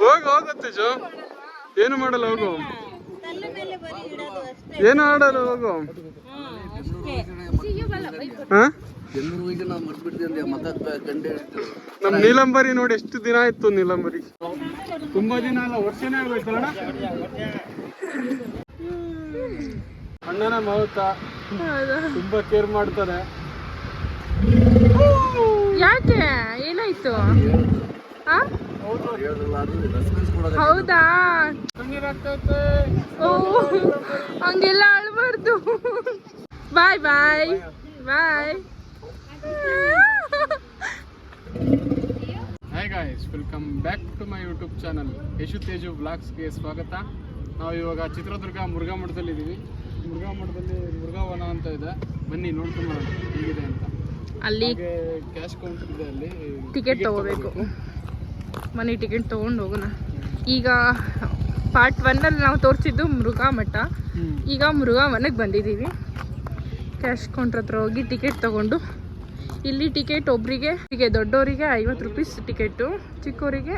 ಹೋಗ ಹೋಗುತ್ತೆ ಜೋ ಏನು ಮಾಡಲ್ಲ, ಹೋಗು. ಏನು ಆಡಲ್ಲ, ಹೋಗು. ನಮ್ ನೀಲಂಬರಿ ನೋಡಿ ಎಷ್ಟು ದಿನ ಆಯ್ತು ನೀಲಂಬರಿ. ತುಂಬಾ ದಿನ ಅಲ್ಲ, ವರ್ಷನೇ ಆಗ್ಬೇಕಲ್ಲ ಅಣ್ಣನ ಮಾವುತ ತುಂಬಾ ಕೇರ್ ಮಾಡ್ತಾರೆ. ಯಾಕೆ? ಏನಾಯ್ತು? ಹೌದಾ? ಓ, ಹಂಗೆಲ್ಲ ಅಳ್ಬಾರ್ದು bye bye bye. Hi guys welcome back to my YouTube channel Yashu Teju ಬ್ಲಾಗ್ಸ್ಗೆ ಸ್ವಾಗತ. ನಾವು ಇವಾಗ ಚಿತ್ರದುರ್ಗ ಮುರುಘಾ ಮಠದಲ್ಲಿ ಇದ್ದೀವಿ ಮುರುಘಾ ಮಠದಲ್ಲಿ ಮುರುಘಾವನ ಅಂತ ಇದೆ. ಬನ್ನಿ ನೋಡ್ಕೊಂಡು ಹೇಗಿದೆ ಅಂತ? ಅಲ್ಲಿ ಟಿಕೆಟ್ ತಗೋಬೇಕು. ಮನಿ ಟಿಕೆಟ್ ತೊಗೊಂಡು ಹೋಗೋಣ. ಈಗ ಪಾರ್ಟ್ ಒನ್ನಲ್ಲಿ ನಾವು ತೋರಿಸಿದ್ದು ಮೃಗಾ ಮಠ. ಈಗ ಮೃಗಾ ಮನೆಗೆ ಬಂದಿದ್ದೀವಿ. ಕ್ಯಾಶ್ ಕೌಂಟ್ರ್ ಹತ್ರ ಹೋಗಿ ಟಿಕೆಟ್ ತಗೊಂಡು. ಇಲ್ಲಿ ಟಿಕೆಟ್ ಒಬ್ಬರಿಗೆ ಹೀಗೆ ದೊಡ್ಡವರಿಗೆ ಐವತ್ತು ರುಪೀಸ್ ಟಿಕೆಟು ಚಿಕ್ಕವರಿಗೆ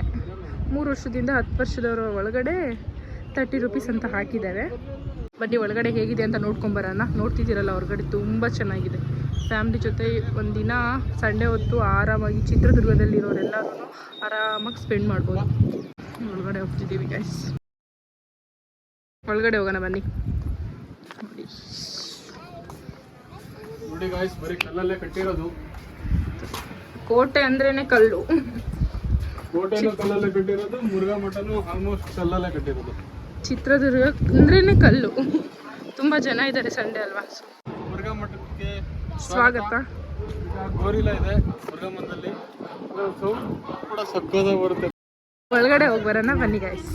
ಮೂರು ವರ್ಷದಿಂದ ಹತ್ತು ವರ್ಷದವರ ಒಳಗಡೆ ತರ್ಟಿ ರುಪೀಸ್ ಅಂತ ಹಾಕಿದ್ದಾರೆ. ಬನ್ನಿ ಒಳಗಡೆ ಹೇಗಿದೆ ಅಂತ ನೋಡ್ಕೊಂಬರೋಣ ನೋಡ್ತಿದ್ದೀರಲ್ಲ ಹೊರಗಡೆ ತುಂಬ ಚೆನ್ನಾಗಿದೆ. ಫ್ಯಾಮ್ಲಿ ಜೊತೆ ಒಂದಿನ ಸಂಡೇ ಹೊತ್ತು ಆರಾಮಾಗಿ ಚಿತ್ರದುರ್ಗದಲ್ಲಿರೋರೆಲ್ಲರೂ ಆರಾಮಾಗಿ ಸ್ಪೆಂಡ್ ಮಾಡ್ಬೋದು. ಒಳಗಡೆ ಹೋಗ್ತಿದ್ದೀವಿ ಗೈಸ್ ಒಳಗಡೆ ಹೋಗೋಣ ಬನ್ನಿ. ನೋಡಿ. ನೋಡಿ ಗಾಯ್ಸ್ ಬರೀ ಕಲ್ಲಲ್ಲೇ ಕಟ್ಟಿರೋದು. ಕೋಟೆ ಅಂದ್ರೇನೆ ಕಲ್ಲು. ಕೋಟೆನೂ ಕಲ್ಲಲ್ಲೇ ಕಟ್ಟಿರೋದು ಮುರುಘಾ ಮಠನೂ ಆಲ್ಮೋಸ್ಟ್ ಕಲ್ಲಲ್ಲೇ ಕಟ್ಟಿರೋದು. ಚಿತ್ರದುರ್ಗ ಅಂದ್ರೇನೆ ಕಲ್ಲು. ತುಂಬ ಜನ ಇದ್ದಾರೆ ಸಂಡೇ ಅಲ್ವಾ? ಮುರುಘಾ ಸ್ವಾಗತ. ಇದೆ ಕೂಡ ಸಕ್ಕದ ಬರುತ್ತೆ ಒಳಗಡೆ ಹೋಗಿ ಬರೋಣ ಬನ್ನಿ ಗಾಯ್ಸ್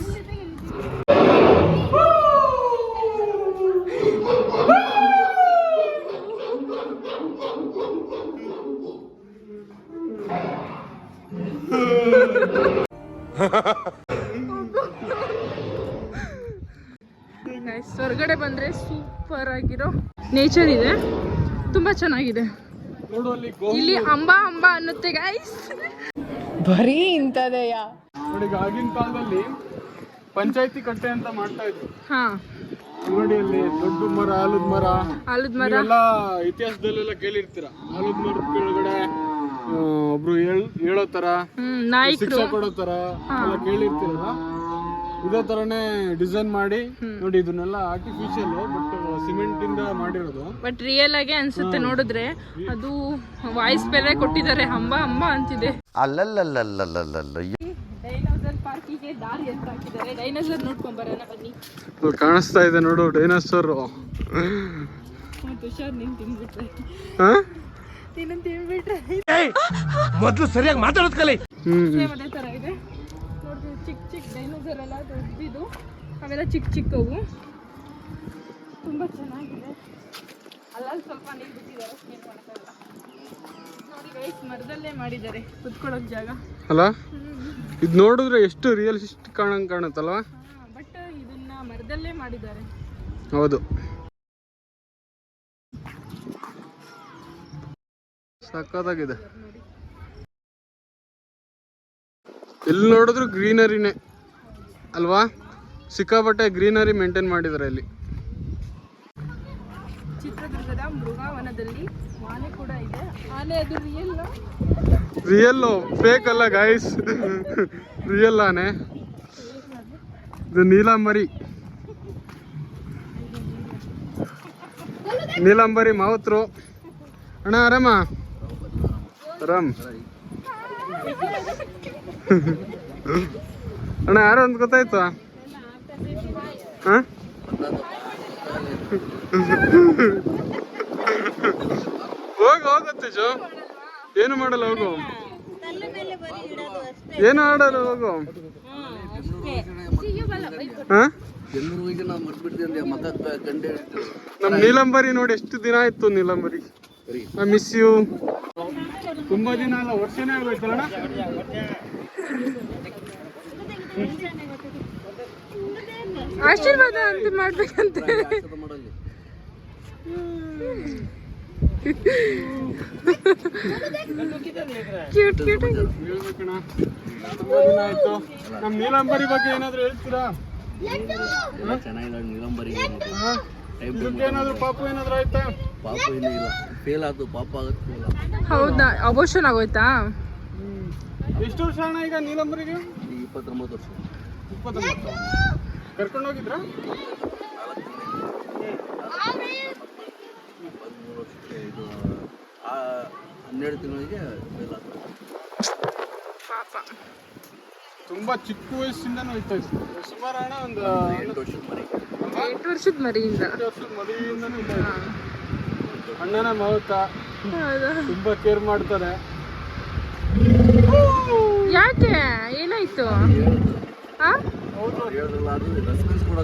ಹೊರಗಡೆ ಬಂದ್ರೆ ಸೂಪರ್ ಆಗಿರೋ ನೇಚರ್ ಇದೆ. ತುಂಬಾ ಚೆನ್ನಾಗಿದೆ. ಇಲ್ಲಿ ಅಂಬಾ ಅಂಬಾ ಅನ್ನುತ್ತೆ ಗೈಸ್ ಬರೀ ಇಂಥದೆಯಾ? ನೋಡಿ ಆಗಿನ ಕಾಲದಲ್ಲಿ ಪಂಚಾಯತಿ ಕಟ್ಟೆ ಅಂತ ಮಾಡ್ತಾ ಇದ್ರು. ಹಾ. ನೋಡಿ ಅಲ್ಲಿ ದೊಡ್ಡ ಮರ ಆಲದ ಮರ. ಆಲದ ಮರ. ಎಲ್ಲ ಇತಿಹಾಸದಲ್ಲೆಲ್ಲ ಕೇಳಿರ್ತೀರ. ಆಲದ ಮರದ ಕೆಳಗಡೆ ಒಬ್ರು ಹೇಳ್ ತರ ಶಿಕ್ಷೆ ಕೊಡೋ ತರ ಎಲ್ಲ ಕೇಳಿರ್ತೀರಲ್ಲ? ಇದೇ ತರನೇ ಡಿಸೈನ್ ಮಾಡಿ ನೋಡಿ ಇದನ್ನೆಲ್ಲ ಆರ್ಟಿಫಿಷಿಯಲ್ ಬಟ್ ಸಿಮೆಂಟ್ ಇಂದ ಮಾಡಿರೋದು. ಬಟ್ ರಿಯಲ್ ಆಗಿ ಅನ್ಸುತ್ತೆ ನೋಡಿದ್ರೆ. ಅದು ವಾಯ್ಸ್ ಬೇರೆ ಕೊಟ್ಟಿದ್ದಾರೆ. ಹಂಬ ಹಂಬ ಅಂತಿದೆ. ಅಲ್ಲಲ್ಲಲ್ಲಲ್ಲಲ್ಲಲ್ಲ ಡೈನೋಸರ್ ಪಾರ್ಕಿಗೆ ದಾರಿ ಅಂತ ಹಾಕಿದ್ದಾರೆ. ಡೈನೋಸರ್ ನೋಡ್ಕೊಂಡ್ ಬರೋಣ ಬನ್ನಿ. ಅಲ್ಲಿ ಕಾಣಿಸ್ತಾ ಇದೆ ನೋಡು ಡೈನೋಸರ್ ಮತ್ತೆ ಹುಷಾರ್ ನೀನ್ ತಿನ್ಬಿಟ್ರೆ. ಹಾ? ನೀನು ತಿನ್ಬಿಟ್ರೆ. ಮೊದ್ಲು ಸರಿಯಾಗಿ ಮಾತಾಡೋದ್ ಕಲಿ. ಅದೇ ತರ ಇದೆ. ನೋಡ್ರಿ ಚಿಕ್ಕ ಚಿಕ್ಕ ಡೈನೋಸರ್ ಎಲ್ಲ ದೊಡ್ಡದು ಅವೆಲ್ಲ ಚಿಕ್ಕ ಚಿಕ್ಕವು. ತುಂಬಾ ಚೆನ್ನಾಗಿದೆ. ಅಲ್ಲಲ್ಲಿ ಸ್ವಲ್ಪ ನೀರು ಬಿಟ್ಟಿದ್ದಾರೆ ಏನು ಮಾಡೋಕ್ಕಾಗಲ್ಲ ನೋಡಿ ಗೈಸ್ ಮರದಲ್ಲೇ ಮಾಡಿದ್ದಾರೆ ಕುತ್ಕೊಳ್ಳೋಕ್ ಜಾಗ. ಅಲ್ಲ? ಇದು ನೋಡಿದ್ರೆ ಎಷ್ಟು ರಿಯಲಿಸ್ಟ್ ಕಾಣಂಗ್ ಕಾಣುತ್ತಲ್ವಾ? ಬಟ್ ಇದನ್ನ ಮರದಲ್ಲೇ ಮಾಡಿದ್ದಾರೆ. ಹೌದು. ಸಕ್ಕತ್ತಾಗಿದೆ ಎಲ್ಲಿ ನೋಡಿದ್ರು ಗ್ರೀನರಿನೇ. ಅಲ್ವಾ? ಸಿಕ್ಕಾಪಟ್ಟೆ ಗ್ರೀನರಿ ಮೇಂಟೈನ್ ಮಾಡಿದ್ದಾರೆ ಇಲ್ಲಿ. ಮೃಗಾವನದಲ್ಲಿ ಆನೆ ಕೂಡ ಇದೆ. ಆನೆ ಅದು ರಿಯಲ್ ರಿಯಲ್ ಫೇಕ್ ಅಲ್ಲ ಗಾಯ್ಸ್ ರಿಯಲ್ ಆನೆ. ಇದು ನೀಲಾಂಬರಿ. ನೀಲಾಂಬರಿ ಮಾವುತ್ರು. ಅಣ್ಣ, ಆರಾಮ? ಆರಾಮ್. ಅಣ್ಣ, ಯಾರು ಅಂತ ಗೊತ್ತಾಯ್ತು? ಹಾ? ಹೋಗಿ ಹೋಗುತ್ತೆ ಜೋ ಏನು ಮಾಡಲ್ಲ ಹೋಗು. ಕಲ್ಲು ಮೇಲೆ ಬರೀ ಇಡೋದು ಅಷ್ಟೇ ಏನು ಆಡಲ್ಲ ಹೋಗು. ಹಾ? ನಮ್ ನೀಲಂಬರಿ ನೋಡಿ ಎಷ್ಟು ದಿನ ಆಯ್ತು ನೀಲಂಬರಿ. ಐ ಮಿಸ್ ಯು ತುಂಬಾ ದಿನ ಅಲ್ಲ ವರ್ಷನೇ ಆಗೋಯ್ತಲ್ಲ ಆಶೀರ್ವಾದ ಅಂತ ಮಾಡ್ಬೇಕಂತೆ. ಕ್ಯೂಟ್ ಕ್ಯೂಟ್ ನಮ್ ಹೇಳ್ಬೇಕಣ್ಣ ತುಂಬಾ ದಿನ ಆಯ್ತು ನಮ್ಮ ನೀಲಾಂಬರಿ ಬಗ್ಗೆ ಏನಾದ್ರು ಹೇಳ್ತೀರಾ ಚೆನ್ನಾಗಿಲ್ಲ ನೀಲಂಬರಿ ಪಾಪು ಏನಾದ್ರು ಆಯ್ತಾ? ಪಾಪ ಇಲ್ಲ. ಫೇಲ್ ಆಯ್ತು ಪಾಪ ಆಗುತ್ತೆ ಹೌದಾ? ಅಬೋಷನ್ ಆಗೋಯ್ತಾ. ಎಷ್ಟು ವರ್ಷ ಅಣ್ಣ ಈಗ ನೀಲಂಬರಿಗೆ? ಇಪ್ಪತ್ತೊಂಬತ್ತು ವರ್ಷ. ಇಪ್ಪತ್ತೊಂಬತ್ತು ಕರ್ಕೊಂಡು ಹೋಗಿದ್ರಾ ಇದು ಆ ಹನ್ನೆರಡು ತಿಂಗಳಿಗೆ ಫೇಲ್ ಆಯ್ತು ಪಾಪ. ತುಂಬಾ ಚಿಕ್ಕ ವಯಸ್ಸಿಂದನೂ ಹೋಯ್ತಾ ಇತ್ತು ಸುಮಾರು ಅಣ್ಣ ಒಂದು ಎಂಟು ವರ್ಷದ ಮರಿ ಎಂಟು ವರ್ಷದ ಮರಿಯಿಂದ. ಎಂಟು ವರ್ಷದ ಇಲ್ಲ ಅಣ್ಣನ ಮಾವುತ ಹೌದಾ? ತುಂಬಾ ಕೇರ್ ಮಾಡ್ತಾರೆ. ಯಾಕೆ? ಏನಾಯ್ತು?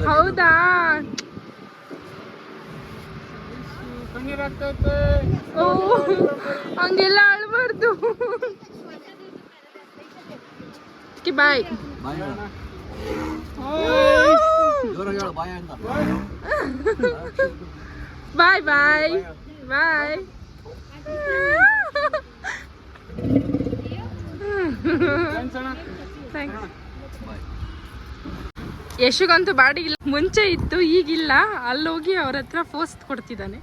ಹೌದಾ ಕಣ್ಣೀರಾಗ್ತೈತೆ ಓ ಹಂಗೆಲ್ಲ ಅಳ್ಬಾರ್ದು ಬಾಯ್ ಬಾಯ್ ಬಾಯ್ ಬಾಯ್ ಯಶಗಂತೂ ಬಾಡಿ ಇಲ್ಲ ಮುಂಚೆ ಇತ್ತು ಈಗಿಲ್ಲ. ಅಲ್ಲೋಗಿ ಅವ್ರ ಹತ್ರ ಫೋಸ್ಟ್ ಕೊಡ್ತಿದ್ದಾನೆ.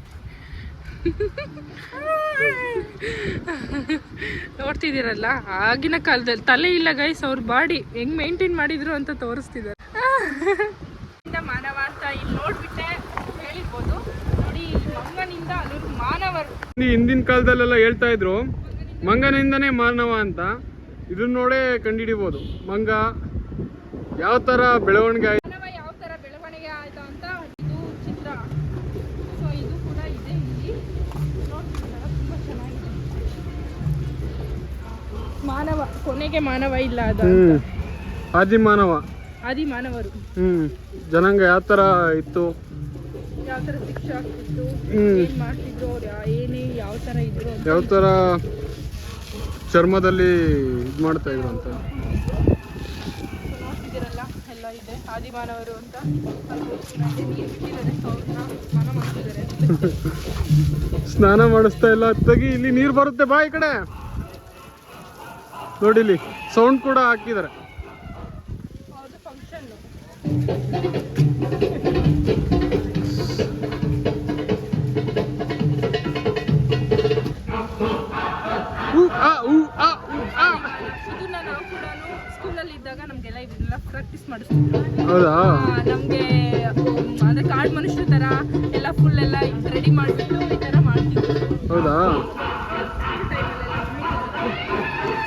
ನೋಡ್ತಿದ್ದೀರಲ್ಲ? ಆಗಿನ ಕಾಲದಲ್ಲಿ ತಲೆ ಇಲ್ಲ ಗೈಸ್ ಅವ್ರ ಬಾಡಿ ಹೆಂಗ್ ಮೇಂಟೈನ್ ಮಾಡಿದ್ರು ಅಂತ ತೋರಿಸ್ತಿದ್ದಾರೆ. ಇಂದ ಮಾನವ ಅಂತ ಇಲ್ಲಿ ನೋಡ್ಬಿಟ್ಟೆ ಹೇಳಿರ್ಬೋದು ನೋಡಿ ಮಂಗನಿಂದ ಮಾನವರು. ಹಿಂದಿನ ಕಾಲದಲ್ಲೆಲ್ಲ ಹೇಳ್ತಾ ಇದ್ರು ಮಂಗನಿಂದನೇ ಮಾನವ ಅಂತ. ಇದನ್ನ ನೋಡೇ ಕಂಡಿಡಿಬೋದು. ಮಂಗ ಯಾವ ತರ ಬೆಳವಣಿಗೆ ಆಯ್ತು? ಯಾವ ತರ ಬೆಳವಣಿಗೆ ಆಯ್ತು ಅಂತ ಇದು ಚಿತ್ರ ಸೊ ಇದು ಕೂಡ ಇದೆ ಇಲ್ಲಿ ನೋಡ್ತಿದ್ದೀರಲ್ಲ ತುಂಬ ಚೆನ್ನಾಗಿದೆ ಮಾನವ ಕೊನೆಗೆ ಮಾನವ ಇಲ್ಲ ಅದು ಹ್ಞೂ ಆದಿ ಮಾನವ. ಆದಿ ಮಾನವರು. ಹ್ಮ್. ಜನಾಂಗ ಯಾವ ಥರ ಇತ್ತು? ಯಾವ ಥರ ಶಿಕ್ಷೆ ಆಗ್ತಿತ್ತು? ಹ್ಮ್. ಏನ್ ಮಾಡ್ತಿದ್ರು ಅವ್ರು? ಯಾ- ಏನೇ ಯಾವ ಥರ ಇದ್ರು ಅಂತ. ಯಾವ ಥರ ಚರ್ಮದಲ್ಲಿ ಇದು ಮಾಡ್ತಾ ಇದ್ರು ಅಂತ? ಇದೆ. ಆದಿಮಾನವರು ಅಂತ ಅಲ್ಲಿ ಹೋಗ್ತಿದ್ದಾರೆ, ನೀರು ಬಿಟ್ಟಿದ್ದಾರೆ ಅವ್ರನ್ನ ಸ್ನಾನ ಮಾಡ್ತಿದ್ದಾರೆ ಸ್ನಾನ ಮಾಡಿಸ್ತಾ ಇಲ್ಲ. ಅತ್ತಾಗಿ ಇಲ್ಲಿ ನೀರು ಬರುತ್ತೆ ಬಾ ಈ ಕಡೆ. ನೋಡಿ ಇಲ್ಲಿ ಸೌಂಡ್ ಕೂಡ ಹಾಕಿದ್ದಾರೆ. ಅವ್ರದ್ದು ಫಂಕ್ಷನ್ ಪ್ರಾಕ್ಟೀಸ್ ಮಾಡಿಸ್ತಿದ್ರು ನಮ್ಗೆ ಉಮ್, ಅದೇ ಕಾಡು ಮನುಷ್ಯರ ತರ ಎಲ್ಲ ಫುಲ್ ಎಲ್ಲ ರೆಡಿ ಮಾಡಿಬಿಟ್ಟು ಈ ತರ ಮಾಡ್ತಿದ್ರು ಹೌದಾ?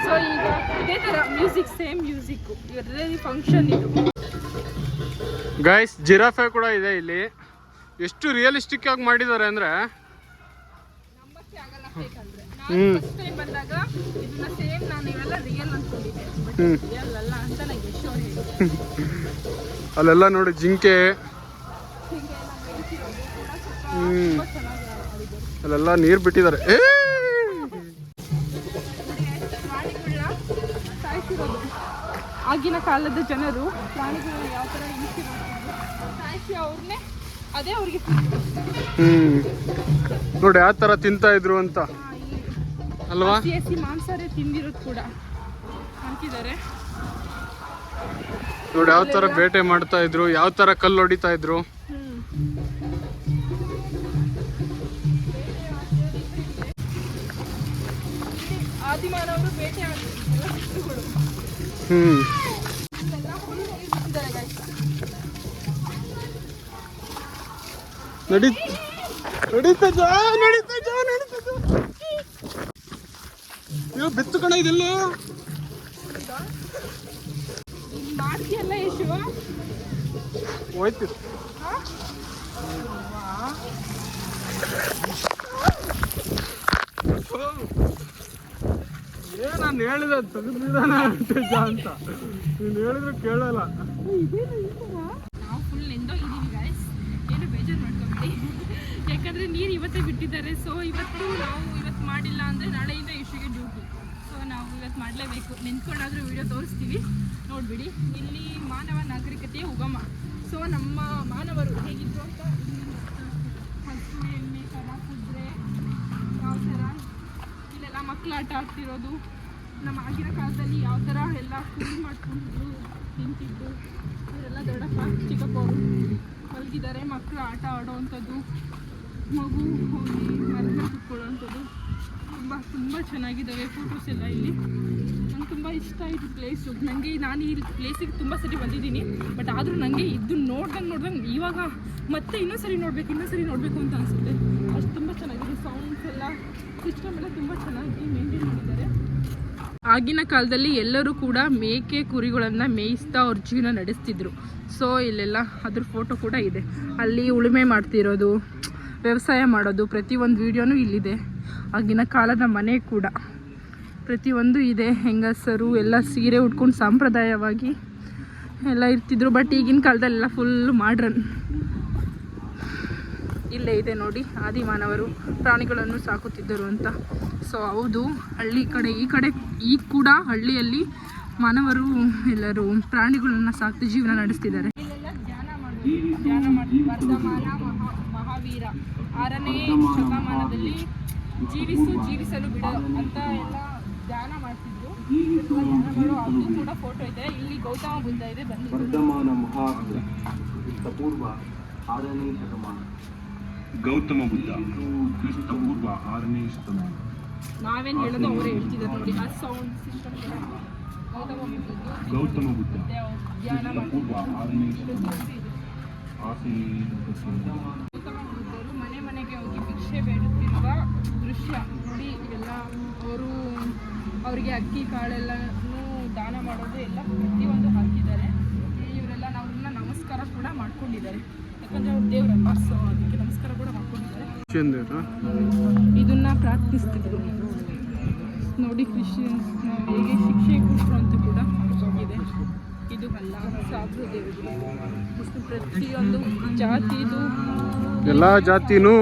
ಸೊ ಈಗ ಇದೇ ತರ ಮ್ಯೂಸಿಕ್ ಸೇಮ್ ಮ್ಯೂಸಿಕ್ ಇವರದೇ ಫಂಕ್ಷನ್ ಇದು. ಗೈಸ್ ಜಿರಾಫೆ ಕೂಡ ಇದೆ ಇಲ್ಲಿ. ಎಷ್ಟು ರಿಯಲಿಸ್ಟಿಕ್ ಆಗಿ ಮಾಡಿದ್ದಾರೆ ಅಂದ್ರೆ ಅಂದರೆ. ಹ್ಮ್. ಬಂದಾಗ ಇದನ್ನ ರಿಯಲ್ ಅನ್ಕೊಂಡಿದ್ದೆ. ಬಟ್ ರಿಯಲ್ ಅಲ್ಲ ಅಂತ ನಂಗೆ ಎಷ್ಟು ಅವ್ರು ಹೇಳಿದ್ರು. ಅಲ್ಲೆಲ್ಲ ನೋಡಿ ಜಿಂಕೆ. ಹ್ಮ್. ಅಲ್ಲೆಲ್ಲ ನೀರು ಬಿಟ್ಟಿದ್ದಾರೆ. ಏ! ಆಗಿನ ಕಾಲದ ಜನರು ಪ್ರಾಣಿಗಳನ್ನ ಯಾವ ಥರ ಹಿಂಸೆ ಮಾಡ್ತಿದ್ರು ಸಾಯಿಸಿ ಅವ್ರನ್ನೇ ಅದೇ ಅವ್ರಿಗೆ ಹ್ಮ್. ನೋಡಿ ಯಾವ ಥರ ತಿಂತಾ ಇದ್ರು ಅಂತ. ಅಲ್ವಾ? ಮಾಂಸಾರೆ ತಿಂದಿರೋದು ಕೂಡ. ಅಂತಿದ್ದಾರೆ ನೋಡಿ ಯಾವ ತರ ಬೇಟೆ ಮಾಡ್ತಾ ಇದ್ರು ಯಾವ ತರ ಕಲ್ಲು ಹೊಡಿತಾ ಇದ್ರು. ಹ್ಮ್. ನಡಿ ನಡೀತಾ ನಡೀತಾ ನಡೀತಾ ಬೆತ್ತು ಕಣ ಇದೆಲ್ಲ ನೀನ್ ಮಾಡ್ತೀಯಲ್ಲ ಯಶು ಹೋಯ್ತು ಏ ನಾನು ಹೇಳಿದೆ ತೆಗೆದಿದ್ದಾನ ಜಾ ಅಂತ. ನೀನು ಹೇಳಿದ್ರು ಕೇಳಲ್ಲ. ನಾವು ಫುಲ್ ನೆಂದೋಗಿದ್ದೀವಿ ಗಾಯ್ಸ್ ಏನು ಬೇಜಾರು ಮಾಡ್ಕೊಬೇಡಿ. ಯಾಕಂದರೆ ನೀರು ಇವತ್ತೇ ಬಿಟ್ಟಿದ್ದಾರೆ. ಸೊ ಇವತ್ತು ನಾವು ಇವತ್ತು ಮಾಡಿಲ್ಲ ಅಂದರೆ ನಾಳೆಯಿಂದ ಇಷ್ಟಿಗೆ ಡ್ಯೂಟಿ ಸೊ ನಾವು ಇವತ್ತು ಮಾಡಲೇಬೇಕು. ನಿಂತ್ಕೊಂಡಾದ್ರೂ ವಿಡಿಯೋ ತೋರಿಸ್ತೀವಿ. ನೋಡಿಬಿಡಿ. ಇಲ್ಲಿ ಮಾನವ ನಾಗರಿಕತೆಯ ಉಗಮ. ಸೊ ನಮ್ಮ ಮಾನವರು ಹೇಗಿದ್ರು ಅಂತ ಇಲ್ಲಿ ಹಸು ಎಮ್ಮೆ ಕರ ಕುದುರೆ, ಯಾವ ಥರ? ಇಲ್ಲೆಲ್ಲ ಮಕ್ಕಳು ಆಟ ಆಡ್ತಿರೋದು. ನಮ್ಮ ಆಗಿನ ಕಾಲದಲ್ಲಿ ಯಾವ ಥರ ಎಲ್ಲ ಕುಡಿ ಮಾಡ್ಕೊಂಡಿದ್ರು ತಿಂತಿದ್ದು ಇವರೆಲ್ಲ ದೊಡ್ಡಪ್ಪ, ಚಿಕ್ಕಪ್ಪವರು ಮಲಗಿದ್ದಾರೆ. ಮಕ್ಕಳು ಆಟ ಆಡೋವಂಥದ್ದು, ಮಗು ಹೋಗಿ ಮರದ ಕುತ್ಕೊಳ್ಳೋವಂಥದ್ದು. ತುಂಬ ತುಂಬ ಚೆನ್ನಾಗಿದ್ದಾವೆ ಫೋಟೋಸ್ ಎಲ್ಲ ಇಲ್ಲಿ. ತುಂಬ ಇಷ್ಟ ಆಯಿತು ಪ್ಲೇಸು ನನಗೆ ನಾನು ಈ ಪ್ಲೇಸಿಗೆ ತುಂಬ ಸರಿ ಬಂದಿದ್ದೀನಿ. ಬಟ್ ಆದರೂ ನನಗೆ ಇದು ನೋಡ್ದಂಗೆ ನೋಡ್ದಂಗೆ ಇವಾಗ ಮತ್ತೆ ಇನ್ನೊಂದು ಸರಿ ನೋಡಬೇಕು, ಇನ್ನೊಂದು ಸರಿ ನೋಡಬೇಕು ಅಂತ ಅನಿಸುತ್ತೆ. ಅಷ್ಟು ತುಂಬ ಚೆನ್ನಾಗಿದೆ ಸೌಂಡ್ಸ್ ಎಲ್ಲ. ಸಿಸ್ಟಮ್ ಎಲ್ಲ ತುಂಬ ಚೆನ್ನಾಗಿ ಮೇಂಟೈನ್ ಮಾಡಿದ್ದಾರೆ. ಆಗಿನ ಕಾಲದಲ್ಲಿ ಎಲ್ಲರೂ ಕೂಡ ಮೇಕೆ ಕುರಿಗಳನ್ನು ಮೇಯಿಸ್ತಾ ಅವ್ರ ಜೀವನ ನಡೆಸ್ತಿದ್ರು. ಸೊ ಇಲ್ಲೆಲ್ಲ ಅದ್ರ ಫೋಟೋ ಕೂಡ ಇದೆ. ಅಲ್ಲಿ ಉಳುಮೆ ಮಾಡ್ತಿರೋದು, ವ್ಯವಸಾಯ ಮಾಡೋದು ಪ್ರತಿಯೊಂದು ವೀಡಿಯೋನೂ ಇಲ್ಲಿದೆ. ಆಗಿನ ಕಾಲದ ಮನೆ ಕೂಡ. ಪ್ರತಿಯೊಂದು ಇದೆ, ಹೆಂಗಸರು, ಎಲ್ಲ ಸೀರೆ ಉಟ್ಕೊಂಡು ಸಾಂಪ್ರದಾಯವಾಗಿ ಎಲ್ಲ ಇರ್ತಿದ್ರು. ಬಟ್ ಈಗಿನ ಕಾಲದಲ್ಲೆಲ್ಲ ಫುಲ್ ಮಾಡ್ರನ್ ಇಲ್ಲೇ ಇದೆ ನೋಡಿ, ಆದಿಮಾನವರು ಪ್ರಾಣಿಗಳನ್ನು ಸಾಕುತ್ತಿದ್ದರು ಅಂತ. ಸೊ ಹೌದು, ಹಳ್ಳಿ ಕಡೆ, ಈ ಕಡೆ ಈಗ ಕೂಡ ಹಳ್ಳಿಯಲ್ಲಿ ಮಾನವರು ಎಲ್ಲರೂ ಪ್ರಾಣಿಗಳನ್ನು ಸಾಕ್ತಿ ಜೀವನ ನಡೆಸ್ತಿದ್ದಾರೆ. ಆರನೇ ಶತಮಾನದಲ್ಲಿ ಜೀವಿಸು, ಜೀವಿಸಲು ಬಿಡ ಅಂತ ಎಲ್ಲ ಧ್ಯಾನ ಮಾಡ್ತಿದ್ರು. ಕೂಡ ಫೋಟೋ ಇದೆ. ಇಲ್ಲಿ ಗೌತಮ ಬುದ್ಧ ಇದೆ ಬನ್ನಿ ವರ್ಧಮಾನ ಮಹಾವೀರ ಕ್ರಿಸ್ತಪೂರ್ವ ಆರನೇ ಶತಮಾನ. ಗೌತಮ ಬುದ್ಧ ಕ್ರಿಸ್ತ ಪೂರ್ವ ಆರನೇ ಶತಮಾನ. ನಾವೇನ್ ಹೇಳೋದು ಅವರೇ ಹೇಳ್ತಿದ್ದಾರೆ ನೋಡಿ. ಆ ಸೌಂಡ್ ಸಿಸ್ಟಮ್ ಗೌತಮ ಬುದ್ಧ ಗೌತಮ ಬುದ್ಧ ಆರನೇ ಶತಮಾನ. ಆಸೀನ ಗೌತಮ ಬುದ್ಧರು ಮನೆ ಮನೆಗೆ ಹೋಗಿ ಭಿಕ್ಷೆ ಬೇಡುತ್ತಿರುವ ದೃಶ್ಯ. ಅವರಿಗೆ ಅಕ್ಕಿ ಕಾಳೆಲ್ಲನೂ ದಾನ ಮಾಡೋದು ಎಲ್ಲ ಪ್ರತಿಯೊಂದು ಹಾಕಿದ್ದಾರೆ. ಇವರೆಲ್ಲ ಅವ್ರನ್ನ ನಮಸ್ಕಾರ ಕೂಡ ಮಾಡ್ಕೊಂಡಿದ್ದಾರೆ. ಯಾಕಂದ್ರೆ ಅವ್ರ ದೇವ್ರ ಸೊ ಅದಕ್ಕೆ ನಮಸ್ಕಾರ ಕೂಡ ಮಾಡ್ಕೊಂಡಿದ್ದಾರೆ. ಇದನ್ನ ಪ್ರಾರ್ಥಿಸ್ತಿದ್ರು. ನೋಡಿ ಕ್ರಿಶ್ಚಿಯನ್ಸ್ ಹೇಗೆ ಶಿಕ್ಷೆ ಕೊಟ್ಟರು ಅಂತ ಕೂಡ ಇದೆ ಇದು ಅಲ್ಲ ಸಾಧು ದೇವರು. ಪ್ರತಿಯೊಂದು ಜಾತಿದು ಎಲ್ಲ ಜಾತಿನೂ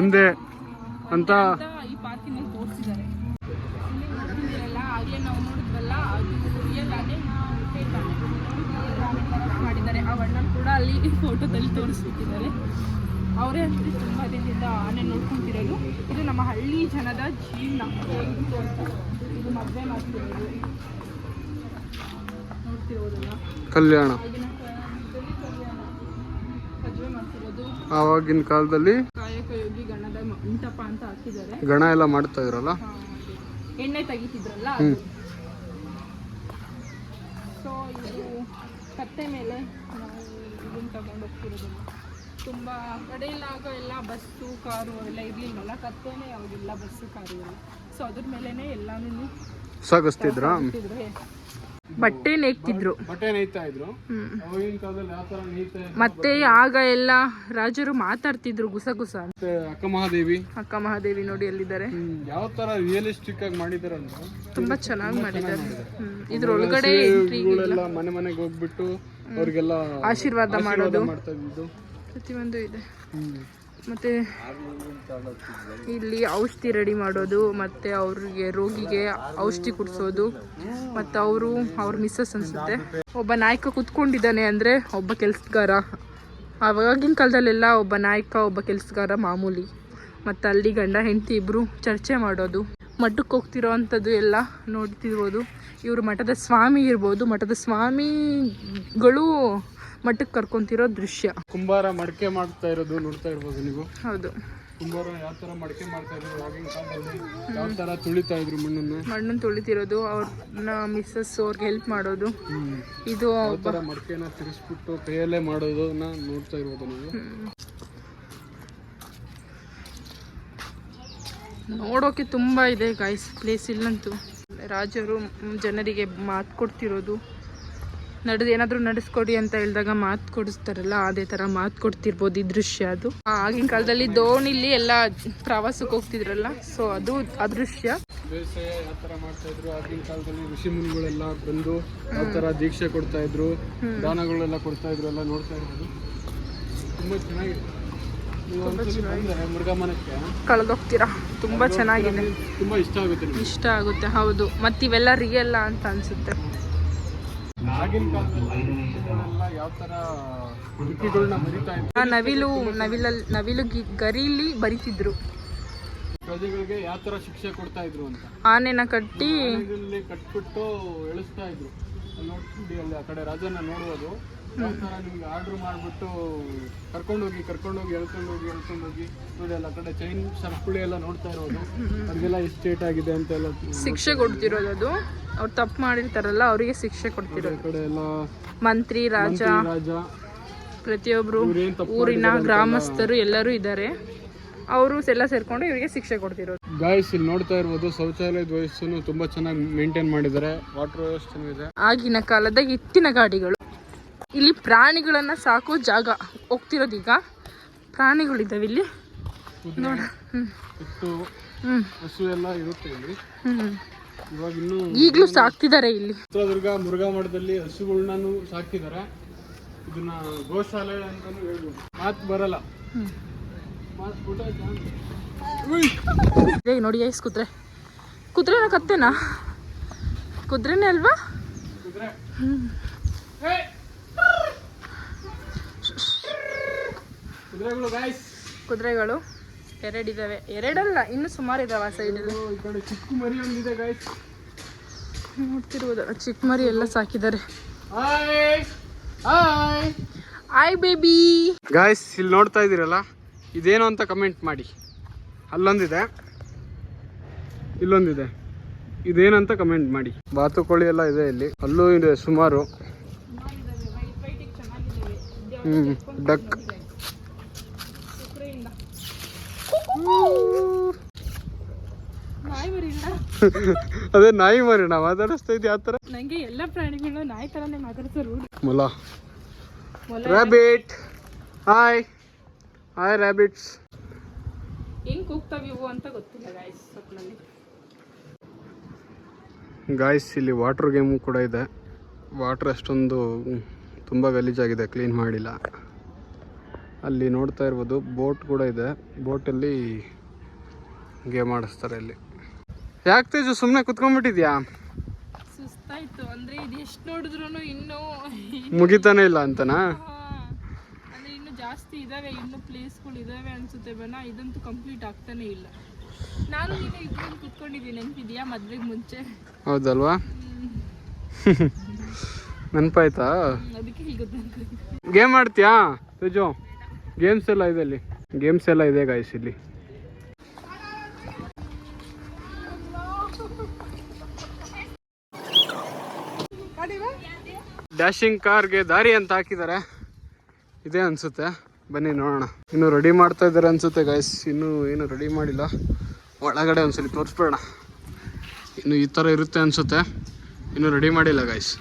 ಒಂದೇ ಅಂತ ಅಲ್ಲಿ ಫೋಟೋದಲ್ಲಿ ತೋರಿಸ್ಬಿಟ್ಟಿದ್ದಾರೆ. ಅವರೇ ಅಂದರೆ ತುಂಬ ದಿನದಿಂದ ಆನೆ ನೋಡ್ಕೊಂತಿರೋದು. ಇದು ನಮ್ಮ ಹಳ್ಳಿ ಜನದ ಜೀವನ ಇದು ಮದುವೆ ಮಾಡ್ತಿರೋದು. ನೋಡ್ತಿರೋದಲ್ಲ? ಕಲ್ಯಾಣ. ಆವಾಗಿನ ಕಾಲದಲ್ಲಿ ಗಣದ ಮಂಟಪ ಅಂತ ಹಾಕಿದ್ದಾರೆ. ಗಣ ಎಲ್ಲ ಮಾಡ್ತಾ ಇದ್ರಲ್ಲ. ಎಣ್ಣೆ ತೆಗಿತಿದ್ರಲ್ಲ ಸೊ ಇದು ಕತ್ತೆ ಮೇಲೆ ನಾವು ತಗೊಂಡು ಹೋಗ್ತಿರೋದಿಲ್ಲ ತುಂಬ ಕಡೆಯಲ್ಲಿ ಆಗೋ ಎಲ್ಲ ಬಸ್ಸು ಕಾರು ಎಲ್ಲ ಇರಲಿಲ್ಲ ಕತ್ತೇನೆ ಯಾವಾಗಿಲ್ಲ ಬಸ್ಸು ಕಾರು ಎಲ್ಲ. ಸೊ ಅದ್ರ ಮೇಲೇ ಎಲ್ಲಾನು ಸಾಗಿಸ್ತಿದ್ರ? ಬಟ್ಟೆ ನೇಕ್ತಿದ್ರು ಬಟ್ಟೆ ನೇಯ್ತಾ ಇದ್ರು. ಅವಾಗಿನ ಕಾಲದಲ್ಲಿ ಯಾವ ತರ ನೇಯ್ತಾ ಮತ್ತೆ ಆಗ ಎಲ್ಲ ರಾಜರು ಮಾತಾಡ್ತಿದ್ರು ಗುಸ ಗುಸ. ಅಕ್ಕ ಮಹಾದೇವಿ. ಅಕ್ಕ ಮಹಾದೇವಿ ನೋಡಿ ಎಲ್ಲಿದ್ದಾರೆ. ಯಾವ ತರ ರಿಯಲಿಸ್ಟಿಕ್ ಆಗಿ ಮಾಡಿದಾರೆ ಅಂದ್ರೆ ತುಂಬಾ ಚೆನ್ನಾಗಿ ಮಾಡಿದ್ದಾರೆ. ಇದ್ರ ಇವುಗಳೆಲ್ಲ ಮನೆ ಮನೆಗೆ ಹೋಗ್ಬಿಟ್ಟು ಅವ್ರಿಗೆಲ್ಲ ಆಶೀರ್ವಾದ ಮಾಡೋದು. ಮಾಡ್ತಾ ಇದ್ದು. ಪ್ರತಿಯೊಂದು ಇದೆ. ಮತ್ತೆ ಇಲ್ಲಿ ಔಷಧಿ ರೆಡಿ ಮಾಡೋದು ಮತ್ತೆ ಅವ್ರಿಗೆ ರೋಗಿಗೆ ಔಷಧಿ ಕುಡಿಸೋದು ಮತ್ತೆ ಅವರು ಅವ್ರ ಮಿಸ್ಸಸ್ ಅನ್ಸುತ್ತೆ. ಒಬ್ಬ ನಾಯಕ ಕುತ್ಕೊಂಡಿದ್ದಾನೆ ಅಂದ್ರೆ ಒಬ್ಬ ಕೆಲ್ಸಗಾರ. ಅವಾಗಿನ ಕಾಲದಲ್ಲೆಲ್ಲ ಒಬ್ಬ ನಾಯಕ ಒಬ್ಬ ಕೆಲ್ಸಗಾರ ಮಾಮೂಲಿ. ಮತ್ತೆ ಅಲ್ಲಿ ಗಂಡ ಹೆಂಡತಿ ಇಬ್ಬರು ಚರ್ಚೆ ಮಾಡೋದು. ಮಠಕ್ಕೆ ಹೋಗ್ತಿರೋ ಅಂಥದ್ದು ಎಲ್ಲ ನೋಡ್ತಿರ್ಬೋದು. ಇವರು ಮಠದ ಸ್ವಾಮಿ ಇರ್ಬೋದು ಮಠದ ಸ್ವಾಮಿಗಳು ಮಠಕ್ಕೆ ಕರ್ಕೊಂತಿರೋ ದೃಶ್ಯ. ಕುಂಬಾರ ಮಡಕೆ ಮಾಡ್ತಾ ಇರೋದು ನೋಡ್ತಾ ಇರ್ಬೋದು ನೀವು. ಹೌದು. ಕುಂಬಾರ ಯಾವ ತರ ಮಡಕೆ ಮಾಡ್ತಾ ಇದ್ರು ಆಗಿನ ಕಾಲದಲ್ಲಿ ಯಾವ ತುಳಿತಾ ಇದ್ರು ಮಣ್ಣನ್ನು? ಮಣ್ಣನ್ನು ತುಳಿತಿರೋದು ಅವ್ರನ್ನ ಮಿಸ್ಸಸ್ ಅವ್ರಿಗೆ ಹೆಲ್ಪ್ ಮಾಡೋದು. ಇದು ತರ ಮಡಕೆನ ತಿರ್ಸ್ಬಿಟ್ಟು ಕೈಯಲ್ಲೇ ಮಾಡೋದನ್ನ ನೋಡ್ತಾ ಇರ್ಬೋದು ನೀವು. ನೋಡೋಕೆ ತುಂಬ ಇದೆ ಗಾಯ್ಸ್ ಪ್ಲೇಸ್ ಇಲ್ಲಂತೂ. ರಾಜರು ಜನರಿಗೆ ಮಾತು ಕೊಡ್ತಿರೋದು. ನಡೆದು ಏನಾದರೂ ನಡೆಸ್ಕೊಡಿ ಅಂತ ಹೇಳಿದಾಗ ಮಾತು ಕೊಡಿಸ್ತಾರಲ್ಲ ಅದೇ ಥರ ಮಾತು ಕೊಡ್ತಿರ್ಬೋದು ಈ ದೃಶ್ಯ ಅದು. ಆಗಿನ ಕಾಲದಲ್ಲಿ ದೋಣಿಲಿ ಎಲ್ಲ ಪ್ರವಾಸಕ್ಕೆ ಹೋಗ್ತಿದ್ರಲ್ಲ ಸೊ ಅದು ಆ ದೃಶ್ಯ. ಬೇಸಾಯ ಯಾವ ತರ ಮಾಡ್ತಾ ಇದ್ರು. ಆಗಿನ ಕಾಲದಲ್ಲಿ ಋಷಿ ಮುನಿಗಳೆಲ್ಲ ಬಂದು ಆ ತರ ದೀಕ್ಷೆ ಕೊಡ್ತಾ ಇದ್ರು ದಾನಗಳೆಲ್ಲ ಕೊಡ್ತಾ ಇದ್ರು ಎಲ್ಲ ನೋಡ್ತಾ ಇರೋದು ತುಂಬಾ ಚೆನ್ನಾಗಿದೆ ನೀವು ಒಂದ್ಸಲಿ ಬಂದ್ರೆ ಮುರುಘಾಮನಕ್ಕೆ ಕಳೆದೋಗ್ತೀರಾ? ತುಂಬ ಚೆನ್ನಾಗಿದೆ. ತುಂಬಾ ಇಷ್ಟ ಆಗುತ್ತೆ ಇಷ್ಟ ಆಗುತ್ತೆ ಹೌದು. ಮತ್ತಿವೆಲ್ಲ ರಿಯಲ್ಲ ಅಂತ ಅನಿಸುತ್ತೆ. ನವಿಲು ನವಿಲಲ್ಲಿ ನವಿಲು ಗರಿಲಿ ಬರಿತಿದ್ರು. ರಾಜಗಳಿಗೆ ಯಾವ ತರ ಶಿಕ್ಷೆ ಕೊಡ್ತಾ ಇದ್ರು ಅಂತ? ಆನೆನ ಕಟ್ಟಿ ಕಟ್ಬಿಟ್ಟು ಎಳಿಸ್ತಾ ಇದ್ರು. ಅಲ್ಲಿ ಆ ಕಡೆ ರಾಜನ ನೋಡ್ಬೋದು. ಯಾವ ತರ ನಿಮ್ಗೆ ಆರ್ಡರ್ ಮಾಡ್ಬಿಟ್ಟು ಕರ್ಕೊಂಡೋಗಿ ಕರ್ಕೊಂಡೋಗಿ ಎಳ್ಕೊಂಡೋಗಿ ಎಳ್ಕೊಂಡೋಗಿ ನೋಡಿ ಎಲ್ಲ ಕಡೆ ಚೈನ್ ಸರ್ಕುಳಿ ಎಲ್ಲ ನೋಡ್ತಾ ಇರೋದು. ಅದೆಲ್ಲ ಎಷ್ಟು ಸ್ಟೇಟ್ ಆಗಿದೆ ಅಂತ ಎಲ್ಲ ಶಿಕ್ಷೆ ಕೊಡ್ತಿರೋದು ಅದು. ಅವ್ರು ತಪ್ಪು ಮಾಡಿರ್ತಾರಲ್ಲ ಅವರಿಗೆ ಶಿಕ್ಷೆ ಕೊಡ್ತಿರೋದು. ಕಡೆ ಎಲ್ಲ ಮಂತ್ರಿ ರಾಜ ರಾಜ. ಪ್ರತಿಯೊಬ್ರು ಊರಿನ ಗ್ರಾಮಸ್ಥರು ಎಲ್ಲರೂ ಇದ್ದಾರೆ. ಅವರು ಎಲ್ಲ ಸೇರ್ಕೊಂಡು ಇವರಿಗೆ ಶಿಕ್ಷೆ ಕೊಡ್ತಿರೋದು. ಗಾಯ್ಸ್ ಇಲ್ಲಿ ನೋಡ್ತಾ ಇರ್ಬೋದು ಶೌಚಾಲಯದ ವಯಸ್ಸನ್ನು ತುಂಬಾ ಚೆನ್ನಾಗಿ ಮೇಂಟೈನ್ ಮಾಡಿದ್ದಾರೆ. ವಾಟರ್ ವ್ಯವಸ್ಥೆ ಇದೆ. ಆಗಿನ ಕಾಲದ ಇತ್ತಿನ ಗಾಡಿಗಳು. ಇಲ್ಲಿ ಪ್ರಾಣಿಗಳನ್ನ ಸಾಕೋ ಜಾಗ ಹೋಗ್ತಿರೋದೀಗ. ಪ್ರಾಣಿಗಳಿದ್ದಾವೆ ಇಲ್ಲಿ. ನೋಡ. ಹಸು ಎಲ್ಲ ಇರುತ್ತೆ ಇಲ್ಲಿ. ಹ್ಮ್. ಇವಾಗ ಇನ್ನೂ ಈಗಲೂ ಸಾಕ್ತಿದ್ದಾರೆ ಇಲ್ಲಿ. ಚಿತ್ರದುರ್ಗ ಮುರುಘಾ ಮಠದಲ್ಲಿ ಹಸುಗಳನ್ನ ಸಾಕ್ತಿದ್ದಾರೆ ಇದನ್ನ ಗೋಶಾಲೆ ಅಂತಾನು ಹೇಳ್ಬೋದು. ಮಾತು ಬರಲ್ಲ. ನೋಡಿ ಐಸ್ ಕುದ್ರೆ. ಕುದ್ರೆನ ಕತ್ತೆನಾ? ಕುದ್ರೆನೇ ಅಲ್ವಾ? ಕುದುರೆ. ಕುದುರೆಗಳು ಎರಡಿದಾವೆ. ಎರಡಲ್ಲ ಇನ್ನು ಸುಮಾರು ಇದಾವೆ ಆ ಸೈಡಲ್ಲಿ ಕಡೆ ಚಿಕ್ಕ ಮರಿ ಒಂದಿದೆ ಗಾಯ್ಸ್ ನೋಡ್ತಿರ್ಬೋದು. ಚಿಕ್ಕ ಮರಿ ಎಲ್ಲ ಸಾಕಿದ್ದಾರೆ. ಹಾಯ್ ಬೇಬಿ ಗಾಯ್ಸ್ ಇಲ್ಲಿ ನೋಡ್ತಾ ಇದೀರಲ್ಲ ಇದೇನು ಅಂತ ಕಮೆಂಟ್ ಮಾಡಿ. ಅಲ್ಲೊಂದಿದೆ. ಇಲ್ಲೊಂದಿದೆ. ಇದೇನಂತ ಕಮೆಂಟ್ ಮಾಡಿ. ಬಾತುಕೋಳಿ ಎಲ್ಲ ಇದೆ ಇಲ್ಲಿ. ಅಲ್ಲೂ ಇದೆ ಸುಮಾರು. ಹ್ಮ್ ಡಕ್ ನಾಯಿ ಮರಿ ಅದೇ ನಾಯಿ ಮರಿ ನಾ ಮಾತಾಡಿಸ್ತಾ ಇದ್ದೆ ಆ ಥರ? ನಂಗೆ ಎಲ್ಲ ಪ್ರಾಣಿಗಳು ನಾಯಿ ತರನೇ ಮಾತಾಡ್ತಾರೆ ರೂಢಿ ಮೊಲ. ರಾಬಿಟ್ ಹಾಯ್ ಹಾಯ್ ರಾಬಿಟ್ಸ್ ಹೆಂಗ್ ಕೂಗ್ತಾವ ಇವು ಅಂತ ಗೊತ್ತಿಲ್ಲ ಗಾಯ್ಸ್ ಒಟ್ನಲ್ಲಿ. ಗಾಯ್ಸ್ ಇಲ್ಲಿ ವಾಟರ್ ಗೇಮು ಕೂಡ ಇದೆ. ವಾಟರ್ ಅಷ್ಟೊಂದು ತುಂಬ ಗಲೀಜಾಗಿದೆ ಕ್ಲೀನ್ ಮಾಡಿಲ್ಲ. ಅಲ್ಲಿ ನೋಡ್ತಾ ಇರ್ಬೋದು ಬೋಟ್ ಕೂಡ ಇದೆ. ಬೋಟಲ್ಲಿ ಗೇಮ್ ಆಡಿಸ್ತಾರೆ ಇಲ್ಲಿ. ಯಾಕೆ ತೇಜು ಸುಮ್ಮನೆ ಕುತ್ಕೊಂಡ್ಬಿಟ್ಟಿದ್ಯಾ? ಸುಸ್ತಾಯ್ತು ಅಂದ್ರೆ ಇದು ಎಷ್ಟು ನೋಡಿದ್ರು ಇನ್ನೂ ಮುಗಿತಾನೆ ಇಲ್ಲ ಅಂತನಾ? ಅಂದ್ರೆ ಇನ್ನು ಜಾಸ್ತಿ ಇದಾವೆ ಇನ್ನು ಪ್ಲೇಸ್ಗಳು ಇದಾವೆ ಅನ್ಸುತ್ತೆ ಬನ ಇದಂತೂ ಕಂಪ್ಲೀಟ್ ಆಗ್ತಾನೆ ಇಲ್ಲ. ನಾನು ನೀನು ಇಬ್ಬರು ಕುತ್ಕೊಂಡಿದ್ದೀನಿ ನೆನಪಿದ್ಯಾ ಮದ್ವೆಗೆ ಮುಂಚೆ? ಹೌದಲ್ವಾ? ನೆನಪಾಯ್ತಾ? ಅದಕ್ಕೆ ಹೀಗೆ ಗೇಮ್ ಆಡ್ತೀಯಾ ತೇಜು? ಗೇಮ್ಸ್ ಎಲ್ಲ ಇದೆ ಅಲ್ಲಿ. ಗೇಮ್ಸ್ ಎಲ್ಲ ಇದೆ ಗಾಯ್ಸ್ ಇಲ್ಲಿ. ಡ್ಯಾಶಿಂಗ್ ಕಾರ್ಗೆ ದಾರಿ ಅಂತ ಹಾಕಿದ್ದಾರೆ. ಇದೆ ಅನ್ಸುತ್ತೆ. ಬನ್ನಿ ನೋಡೋಣ. ಇನ್ನು ರೆಡಿ ಮಾಡ್ತಾ ಇದ್ದಾರೆ ಅನ್ಸುತ್ತೆ ಗಾಯ್ಸ್ ಇನ್ನು ಏನು ರೆಡಿ ಮಾಡಿಲ್ಲ. ಒಳಗಡೆ ಒಂದ್ಸಲಿ ತೋರಿಸ್ಬೇಡ ಇನ್ನು ಈ ಥರ ಇರುತ್ತೆ ಅನ್ಸುತ್ತೆ. ಇನ್ನು ರೆಡಿ ಮಾಡಿಲ್ಲ ಗಾಯ್ಸ್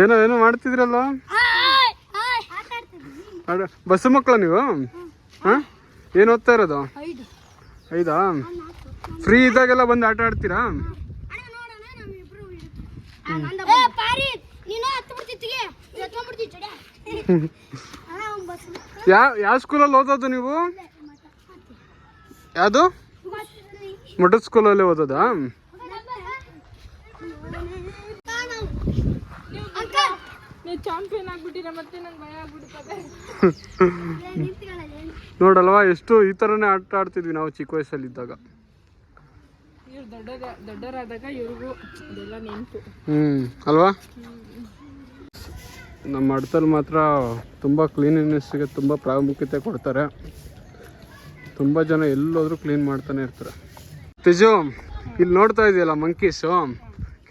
ಏನೋ ಏನೋ ಮಾಡ್ತಿದ್ರಲ್ಲ? ಬಸ್ಸು ಮಕ್ಕಳ ನೀವು? ಹಾಂ? ಏನು ಓದ್ತಾ ಇರೋದು? ಐದಾ? ಫ್ರೀ ಇದ್ದಾಗೆಲ್ಲ ಬಂದು ಆಟ ಆಡ್ತೀರಾ? ಯಾವ ಯಾವ ಸ್ಕೂಲಲ್ಲಿ ಓದೋದು ನೀವು? ಯಾವುದು? ಮಠದ ಸ್ಕೂಲಲ್ಲಿ ಓದೋದಾ? ನೀವು ಚಾಂಪಿಯನ್ ಆಗ್ಬಿಟ್ಟಿರ ಮತ್ತೆ ನಂಗೆ ಭಯ ಆಗ್ಬಿಡ್ತದೆ. ನೋಡಲ್ವಾ ಎಷ್ಟು ಈ ಥರನೇ ಆಟ ಆಡ್ತಿದ್ವಿ ನಾವು ಚಿಕ್ಕ ವಯಸ್ಸಲ್ಲಿದ್ದಾಗ. ಇವ್ರು ದೊಡ್ಡದ ದೊಡ್ಡರಾದಾಗ ಇವ್ರಿಗೂ ಅದೆಲ್ಲ ನೆನಪು. ಹ್ಞೂ ಅಲ್ವಾ? ನಮ್ಮ ಮಠದಲ್ಲಿ ಮಾತ್ರ ತುಂಬ ಕ್ಲೀನಿನೆಸ್ಸಿಗೆ ತುಂಬ ಪ್ರಾಮುಖ್ಯತೆ ಕೊಡ್ತಾರೆ. ತುಂಬ ಜನ ಎಲ್ಲೋದ್ರು ಕ್ಲೀನ್ ಮಾಡ್ತಾನೆ ಇರ್ತಾರೆ. ತಿಜು ಇಲ್ಲಿ ನೋಡ್ತಾ ಇದೆಯಲ್ಲ ಮಂಕೀಸು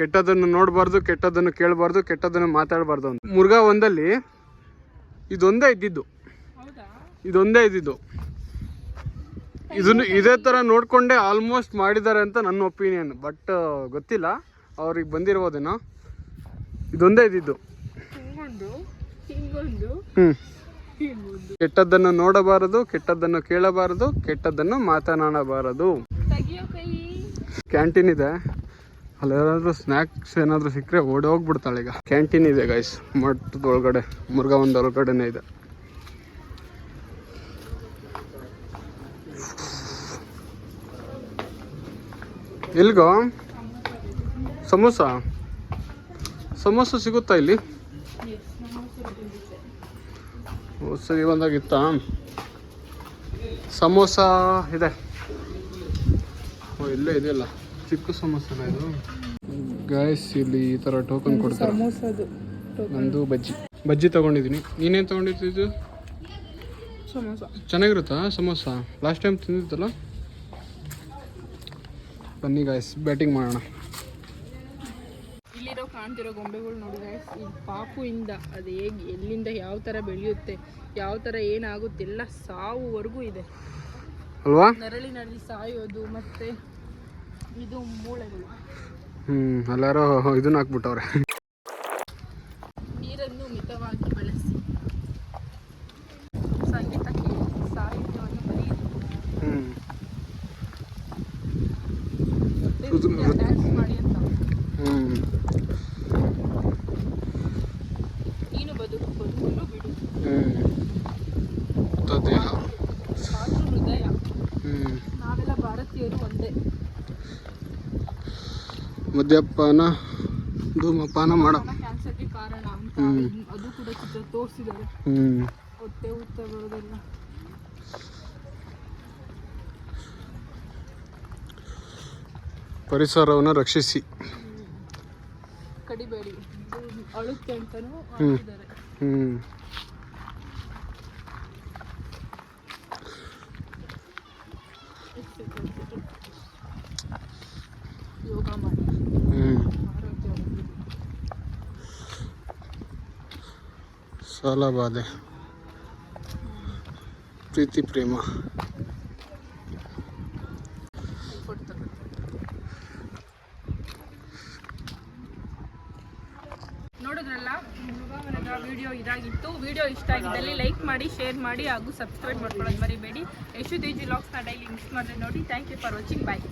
ಕೆಟ್ಟದನ್ನು ನೋಡಬಾರ್ದು ಕೆಟ್ಟದನ್ನು ಕೇಳಬಾರ್ದು ಕೆಟ್ಟದನ್ನು ಮಾತಾಡಬಾರ್ದು ಅಂತ. ಮುರುಘಾ ಒಂದಲ್ಲಿ ಇದೊಂದೇ ಇದ್ದಿದ್ದು. ಇದೊಂದೇ ಇದ್ದಿದ್ದು. ಇದನ್ನು ಇದೇ ಥರ ನೋಡಿಕೊಂಡೇ ಆಲ್ಮೋಸ್ಟ್ ಮಾಡಿದ್ದಾರೆ ಅಂತ ನನ್ನ ಒಪಿನಿಯನ್ ಬಟ್ ಗೊತ್ತಿಲ್ಲ. ಅವ್ರಿಗೆ ಬಂದಿರ್ಬೋದೇನೋ ಇದೊಂದೇ ಇದ್ದಿದ್ದು. ಹ್ಞೂ ಕೆಟ್ಟದ್ದನ್ನು ನೋಡಬಾರದು ಕೆಟ್ಟದ್ದನ್ನು ಕೇಳಬಾರದು ಕೆಟ್ಟದ್ದನ್ನು ಮಾತನಾಡಬಾರದು. ಕ್ಯಾಂಟೀನ್ ಇದೆ. ಅಲ್ಲಿ ಏನಾದರೂ ಸ್ನ್ಯಾಕ್ಸ್ ಏನಾದರೂ ಸಿಕ್ಕರೆ ಓಡಿ ಹೋಗ್ಬಿಡ್ತಾಳೆ ಈಗ. ಕ್ಯಾಂಟೀನ್ ಇದೆ ಗೈಸ್ ಮಠದ ಒಳಗಡೆ ಮುರ್ಗ ಒಂದು ಒಳಗಡೆನೇ ಇದೆ. ಎಲ್ಗೋ? ಸಮೋಸ? ಸಮೋಸ ಸಿಗುತ್ತಾ ಇಲ್ಲಿ? ಸರಿ, ಬಂದಾಗಿತ್ತ? ಸಮೋಸ ಇದೆ. ಓ, ಇಲ್ಲೇ ಇದೆಯಲ್ಲ. ಚಿಕ್ಕ ಸಮೋಸನ ಇದು? ಗಾಯಸ್ ಇಲ್ಲಿ ಈ ಥರ ಟೋಕನ್ ಕೊಡ್ತಾರೆ. ಸಮೋಸದು ನಂದು ಬಜ್ಜಿ. ಬಜ್ಜಿ ತಗೊಂಡಿದ್ದೀನಿ. ನೀನೇನು ತೊಗೊಂಡಿದ್ದು ಸಮೋಸ. ಚೆನ್ನಾಗಿರುತ್ತಾ ಸಮೋಸ? Last time ತಿಂದಿದ್ದಲ್ಲ? ಬನ್ನಿ ಗಾಯ್ಸ್ ಬ್ಯಾಟಿಂಗ್ ಮಾಡೋಣ. ಇಲ್ಲಿರೋ ಕಾಣ್ತಿರೋ ಗೊಂಬೆಗಳು ನೋಡಿ guys, ಈ ಪಾಪುಯಿಂದ ಅದು ಹೇಗೆ ಎಲ್ಲಿಂದ ಯಾವ ಥರ ಬೆಳೆಯುತ್ತೆ ಯಾವ ಥರ ಏನಾಗುತ್ತೆ ಎಲ್ಲ ಸಾವುವರೆಗೂ ಇದೆ. ಅಲ್ವಾ? ನರಳಿನಲ್ಲಿ ಸಾಯೋದು ಮತ್ತೆ ಇದು ಮೂಳೆಗಳು. ಹ್ಞೂ ಎಲ್ಲರೂ ಇದನ್ನ ಹಾಕ್ಬಿಟ್ಟವ್ರೆ. ನೀರನ್ನು ಮಿತವಾಗಿ ಬಳಸಿ. ಸಂಗೀತ ಕೇಳಿ ಸಾಹಿತ್ಯವನ್ನು ಬರೆಯಿರಿ ಹ್ಞೂ ಮತ್ತೆ ಇದು- ನೃತ್ಯ ಡ್ಯಾನ್ಸ್ ಮಾಡಿ ಅಂತ ಹ್ಞೂ ನೀನು ಬದುಕು ಬದುಕಲು ಬಿಡು ಹ್ಞೂ ದೇಹ ಮಾತೃ ಹೃದಯ ಹ್ಞೂ ನಾವೆಲ್ಲ ಭಾರತೀಯರು ಒಂದೇ ಮದ್ಯಪಾನ ಧೂಮಪಾನ ಮಾಡೋ. ಕ್ಯಾನ್ಸರ್ಗೆ ಕಾರಣ ಅಂತ. ಅದು ಕೂಡ ಚಿತ್ರ ತೋರಿಸಿದ್ದಾರೆ. ಹೊಟ್ಟೆ ಊತ ಬರೋದೆಲ್ಲ. ಪರಿಸರವನ್ನು ರಕ್ಷಿಸಿ. ಕಡಿಬೇಡಿ. ಅಳುತ್ತೆ ಹ್ಮ್. ಹ್ಞೂ ಯೋಗ ಮಾಡಿ ಹ್ಞೂ ಆರೋಗ್ಯವಾಗಿ ಸಾಲ ಬಾಧೆ. ಪ್ರೀತಿ, ಪ್ರೇಮ. ನೋಡಿದ್ರಲ್ಲ? ವಿಡಿಯೋ ಇದಾಗಿತ್ತು. ವಿಡಿಯೋ ಇಷ್ಟ ಆಗಿದ್ದಲ್ಲಿ ಲೈಕ್ ಮಾಡಿ ಶೇರ್ ಮಾಡಿ ಹಾಗೂ ಸಬ್ಸ್ಕ್ರೈಬ್ ಮಾಡ್ಕೊಳ್ಳೋದು ಮರಿಬೇಡಿ. ಯಶು ದೇಜಿ ಲಾಗ್ಸ್ನ ಡೈಲಿ ಮಿಸ್ ಮಾಡಿದ್ರೆ ನೋಡಿ. Thank you for watching bye